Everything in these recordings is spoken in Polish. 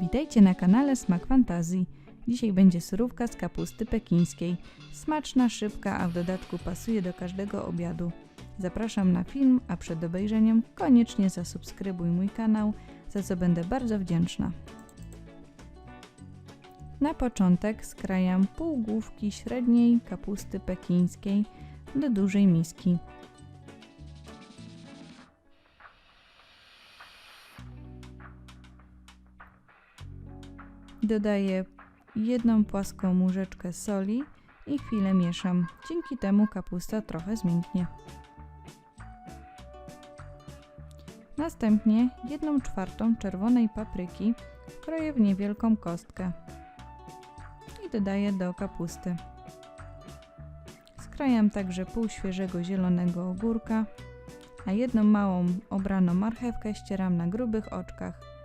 Witajcie na kanale Smak Fantazji. Dzisiaj będzie surówka z kapusty pekińskiej. Smaczna, szybka, a w dodatku pasuje do każdego obiadu. Zapraszam na film, a przed obejrzeniem koniecznie zasubskrybuj mój kanał, za co będę bardzo wdzięczna. Na początek skrajam pół główki średniej kapusty pekińskiej do dużej miski. Dodaję jedną płaską łyżeczkę soli i chwilę mieszam. Dzięki temu kapusta trochę zmięknie. Następnie jedną czwartą czerwonej papryki kroję w niewielką kostkę i dodaję do kapusty. Skrajam także pół świeżego zielonego ogórka, a jedną małą obraną marchewkę ścieram na grubych oczkach.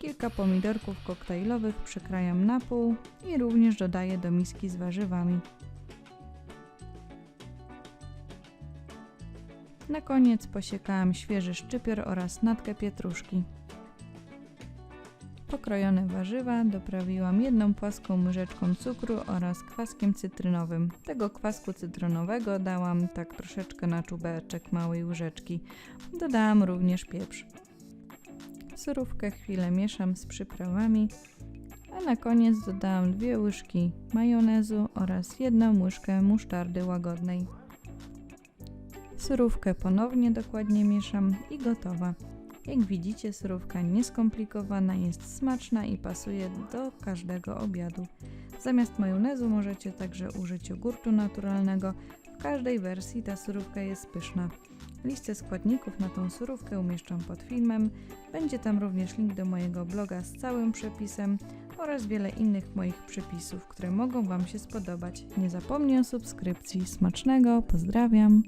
Kilka pomidorków koktajlowych przykrajam na pół i również dodaję do miski z warzywami. Na koniec posiekałam świeży szczypior oraz natkę pietruszki. Pokrojone warzywa doprawiłam jedną płaską łyżeczką cukru oraz kwaskiem cytrynowym. Tego kwasku cytrynowego dałam tak troszeczkę na czubeczek małej łyżeczki. Dodałam również pieprz. Surówkę chwilę mieszam z przyprawami, a na koniec dodałam dwie łyżki majonezu oraz jedną łyżkę musztardy łagodnej. Surówkę ponownie dokładnie mieszam i gotowa. Jak widzicie, surówka nieskomplikowana, jest smaczna i pasuje do każdego obiadu. Zamiast majonezu możecie także użyć jogurtu naturalnego. W każdej wersji ta surówka jest pyszna. Listę składników na tą surówkę umieszczam pod filmem. Będzie tam również link do mojego bloga z całym przepisem oraz wiele innych moich przepisów, które mogą Wam się spodobać. Nie zapomnij o subskrypcji. Smacznego, pozdrawiam!